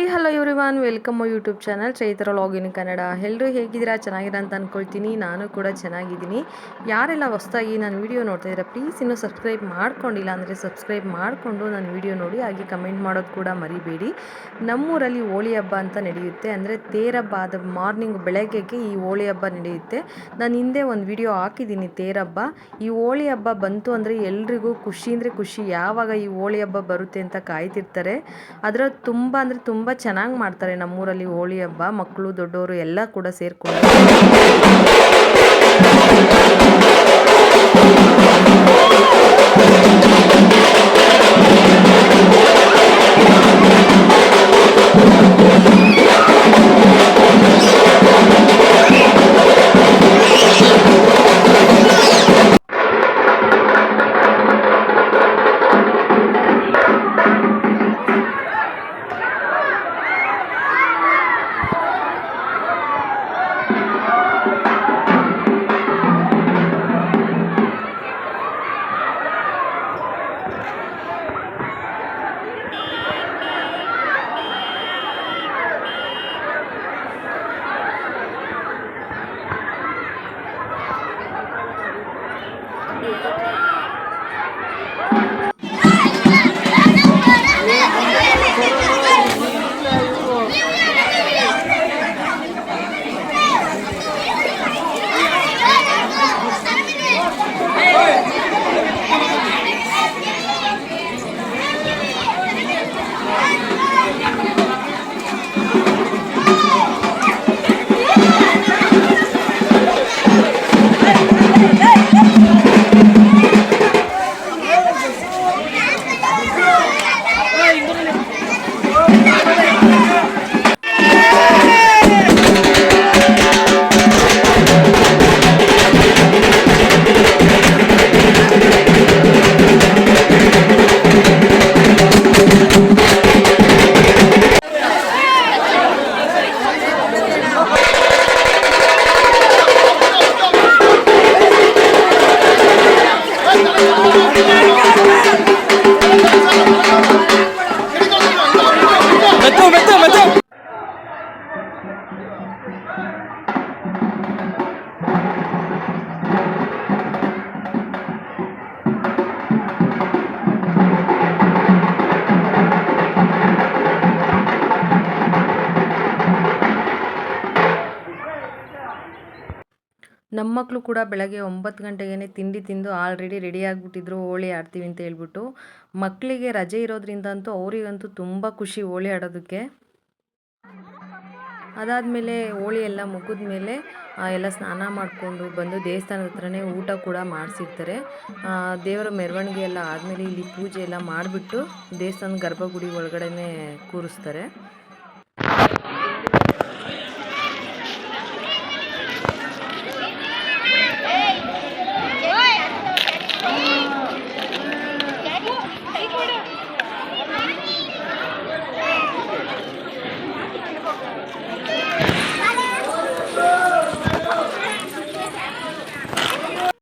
Everyone welcome my YouTube channel Chaitra login Kannada ಎಲ್ಲರೂ ಹೇಗಿದ್ದೀರಾ? ಚೆನ್ನಾಗಿರ ಅಂತ ಅಂದ್ಕೊಳ್ತೀನಿ ನಾನು ಕೂಡ ಚೆನ್ನಾಗಿದ್ದೀನಿ. ಯಾರೆಲ್ಲ ಹೊಸ್ದಾಗಿ ನಾನು ವಿಡಿಯೋ ನೋಡ್ತಾ ಇದ್ದೀರಾ ಪ್ಲೀಸ್ ಇನ್ನೂ ಸಬ್ಸ್ಕ್ರೈಬ್ ಮಾಡ್ಕೊಂಡಿಲ್ಲ ಅಂದರೆ ಸಬ್ಸ್ಕ್ರೈಬ್ ಮಾಡಿಕೊಂಡು ನಾನು ವಿಡಿಯೋ ನೋಡಿ. ಹಾಗೆ ಕಮೆಂಟ್ ಮಾಡೋದು ಕೂಡ ಮರಿಬೇಡಿ. ನಮ್ಮೂರಲ್ಲಿ ಹೋಳಿ ಹಬ್ಬ ಅಂತ ನಡೆಯುತ್ತೆ. ಅಂದರೆ ತೇರಬ್ಬ ಆದ ಮಾರ್ನಿಂಗ್ ಬೆಳಗ್ಗೆಗೆ ಈ ಹೋಳಿ ಹಬ್ಬ ನಡೆಯುತ್ತೆ. ನಾನು ಹಿಂದೆ ಒಂದು ವಿಡಿಯೋ ಹಾಕಿದ್ದೀನಿ ತೇರಬ್ಬ ಈ ಹೋಳಿ ಹಬ್ಬ ಬಂತು ಅಂದರೆ ಎಲ್ರಿಗೂ ಖುಷಿ. ಅಂದರೆ ಖುಷಿ ಯಾವಾಗ ಈ ಹೋಳಿ ಹಬ್ಬ ಬರುತ್ತೆ ಅಂತ ಕಾಯ್ತಿರ್ತಾರೆ. ಅದರ ತುಂಬ ಅಂದರೆ ತುಂಬ ಚೆನ್ನಾಗಿ ಮಾಡ್ತಾರೆ ನಮ್ಮೂರಲ್ಲಿ ಹೋಳಿ ಹಬ್ಬ ಮಕ್ಕಳು ದೊಡ್ಡವರು ಎಲ್ಲ ಕೂಡ ಸೇರಿಕೊಂಡು. ನಮ್ಮ ಮಕ್ಕಳು ಕೂಡ ಬೆಳಗ್ಗೆ ಒಂಬತ್ತು ಗಂಟೆಗೇ ತಿಂಡಿ ತಿಂದು ಆಲ್ರೆಡಿ ರೆಡಿ ಆಗಿಬಿಟ್ಟಿದ್ರು, ಹೋಳಿ ಆಡ್ತೀವಿ ಅಂತ ಹೇಳ್ಬಿಟ್ಟು. ಮಕ್ಕಳಿಗೆ ರಜೆ ಇರೋದ್ರಿಂದ ಅಂತೂ ಅವರಿಗಂತೂ ತುಂಬ ಖುಷಿ ಹೋಳಿ ಆಡೋದಕ್ಕೆ. ಅದಾದಮೇಲೆ ಹೋಳಿ ಎಲ್ಲ ಮುಗಿದ ಮೇಲೆ ಎಲ್ಲ ಸ್ನಾನ ಮಾಡಿಕೊಂಡು ಬಂದು ದೇವಸ್ಥಾನದ ಹತ್ರನೇ ಊಟ ಕೂಡ ಮಾಡಿಸಿರ್ತಾರೆ. ದೇವರ ಮೆರವಣಿಗೆ ಎಲ್ಲ ಆದಮೇಲೆ ಇಲ್ಲಿ ಪೂಜೆ ಎಲ್ಲ ಮಾಡಿಬಿಟ್ಟು ದೇವಸ್ಥಾನದ ಗರ್ಭಗುಡಿ ಒಳಗಡೆನೇ ಕೂರಿಸ್ತಾರೆ.